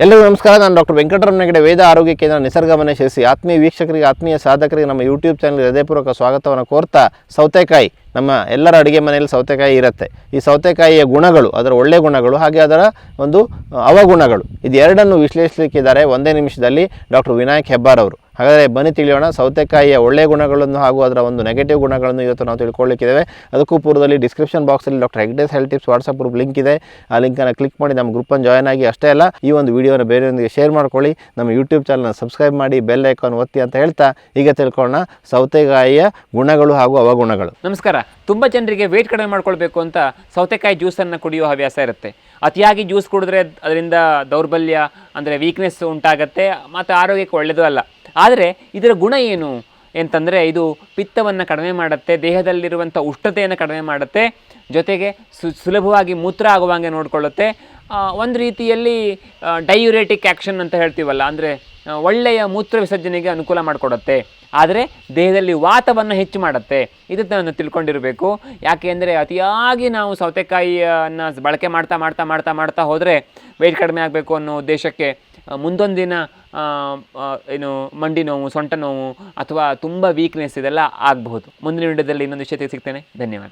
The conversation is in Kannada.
ಎಲ್ಲರಿಗೂ ನಮಸ್ಕಾರ, ನಾನು ಡಾಕ್ಟರ್ ವೆಂಕಟರಮಣ ಹೆಗಡೆ ವೇದ ಆರೋಗ್ಯ ಕೇಂದ್ರ ನಿಸರ್ಗಮನೆ ಶಿರಿಸಿ ಆತ್ಮೀಯ ವೀಕ್ಷಕರಿಗೆ, ಆತ್ಮೀಯ ಸಾಧಕರಿಗೆ ನಮ್ಮ ಯೂಟ್ಯೂಬ್ ಚಾನಲ್ ಹೃದಯಪೂರ್ವಕ ಸ್ವಾಗತವನ್ನು ಕೋರ್ತಾ ಸೌತೆಕಾಯಿ, ನಮ್ಮ ಎಲ್ಲರ ಅಡುಗೆ ಮನೆಯಲ್ಲಿ ಸೌತೆಕಾಯಿ ಇರುತ್ತೆ. ಈ ಸೌತೆಕಾಯಿಯ ಗುಣಗಳು, ಅದರ ಒಳ್ಳೆಯ ಗುಣಗಳು ಹಾಗೆ ಅದರ ಒಂದು ಅವಗುಣಗಳು ಇದೆರಡನ್ನು ವಿಶ್ಲೇಷಿಸಲಿಕ್ಕಿದ್ದಾರೆ ಒಂದೇ ನಿಮಿಷದಲ್ಲಿ ಡಾಕ್ಟರ್ ವಿನಾಯಕ್ ಹೆಬ್ಬಾರ್ ಅವರು. ಹಾಗಾದರೆ ಬನ್ನಿ ತಿಳಿಯೋಣ. ಸೌತೆಕಾಯಿಯ ಒಳ್ಳೆಯ ಗುಣಗಳನ್ನು ಹಾಗೂ ಅದರ ಒಂದು ನೆಗೆಟಿವ್ ಗುಣಗಳನ್ನು ಇವತ್ತು ನಾವು ತಿಳ್ಕೊಳ್ಳಿಕ್ಕಿದ್ದೇವೆ. ಅದಕ್ಕೂ ಪೂರ್ವದಲ್ಲಿ ಡಿಸ್ಕ್ರಿಪ್ಷನ್ ಬಾಕ್ಸಲ್ಲಿ doctor Hegde's health tips WhatsApp group link ಇದೆ. ಆ ಲಿಂಕನ್ನು ಕ್ಲಿಕ್ ಮಾಡಿ ನಮ್ಮ ಗ್ರೂಪನ್ನು ಜಾಯ್ನ್ ಆಗಿ. ಅಷ್ಟೇ ಅಲ್ಲ, ಈ ಒಂದು ವೀಡಿಯೋನ ಬೇರೆಯೊಂದಿಗೆ ಶೇರ್ ಮಾಡ್ಕೊಳ್ಳಿ. ನಮ್ಮ ಯೂಟ್ಯೂಬ್ ಚಾನಲ್ನ ಸಬ್ಸ್ಕ್ರೈಬ್ ಮಾಡಿ ಬೆಲ್ ಐಕಾನ್ ಒತ್ತಿ ಅಂತ ಹೇಳ್ತಾ ಈಗ ತಿಳ್ಕೊಳ್ಳೋಣ ಸೌತೆಕಾಯಿಯ ಗುಣಗಳು ಹಾಗೂ ಅವಗುಣಗಳು. ನಮಸ್ಕಾರ. ತುಂಬ ಜನರಿಗೆ ವೆಯ್ಟ್ ಕಡಿಮೆ ಮಾಡ್ಕೊಳ್ಬೇಕು ಅಂತ ಸೌತೆಕಾಯಿ ಜ್ಯೂಸನ್ನು ಕುಡಿಯೋ ಹವ್ಯಾಸ ಇರುತ್ತೆ. ಅತಿಯಾಗಿ ಜ್ಯೂಸ್ ಕುಡಿದ್ರೆ ಅದರಿಂದ ದೌರ್ಬಲ್ಯ, ಅಂದರೆ ವೀಕ್ನೆಸ್ ಉಂಟಾಗುತ್ತೆ, ಮತ್ತು ಆರೋಗ್ಯಕ್ಕೆ ಒಳ್ಳೆಯದು ಅಲ್ಲ. ಆದರೆ ಇದರ ಗುಣ ಏನು ಅಂತಂದರೆ ಇದು ಪಿತ್ತವನ್ನು ಕಡಿಮೆ ಮಾಡುತ್ತೆ ದೇಹದಲ್ಲಿರುವಂಥ ಉಷ್ಣತೆಯನ್ನು ಕಡಿಮೆ ಮಾಡುತ್ತೆ, ಜೊತೆಗೆ ಸು, ಸುಲಭವಾಗಿ ಮೂತ್ರ ಆಗುವಂಗೆ ನೋಡಿಕೊಳ್ಳುತ್ತೆ. ಒಂದು ರೀತಿಯಲ್ಲಿ ಡೈಯುರೇಟಿಕ್ ಆ್ಯಕ್ಷನ್ ಅಂತ ಹೇಳ್ತೀವಲ್ಲ, ಅಂದರೆ ಒಳ್ಳೆಯ ಮೂತ್ರ ವಿಸರ್ಜನೆಗೆ ಅನುಕೂಲ ಮಾಡಿಕೊಡುತ್ತೆ. ಆದರೆ ದೇಹದಲ್ಲಿ ವಾತವನ್ನು ಹೆಚ್ಚು ಮಾಡುತ್ತೆ. ಇದನ್ನು ತಿಳ್ಕೊಂಡಿರಬೇಕು. ಯಾಕೆ ಅಂದರೆ ಅತಿಯಾಗಿ ನಾವು ಸೌತೆಕಾಯಿಯನ್ನು ಬಳಕೆ ಮಾಡ್ತಾ ಮಾಡ್ತಾ ಮಾಡ್ತಾ ಮಾಡ್ತಾ ಹೋದರೆ ವೆಯ್ಟ್ ಕಡಿಮೆ ಆಗಬೇಕು ಅನ್ನೋ ಉದ್ದೇಶಕ್ಕೆ ಆ, ಆ, ಏನು ಮಂಡಿ ನೋವು ಸೊಂಟ ನೋವು ಅಥವಾ ತುಂಬ ವೀಕ್ನೆಸ್ ಇದೆಲ್ಲ ಆಗಬಹುದು. ಮುಂದಿನ ವಿಡಿಯೋದಲ್ಲಿ ಇನ್ನೊಂದು ವಿಷಯ ಸಿಗ್ತೇನೆ. ಧನ್ಯವಾದ.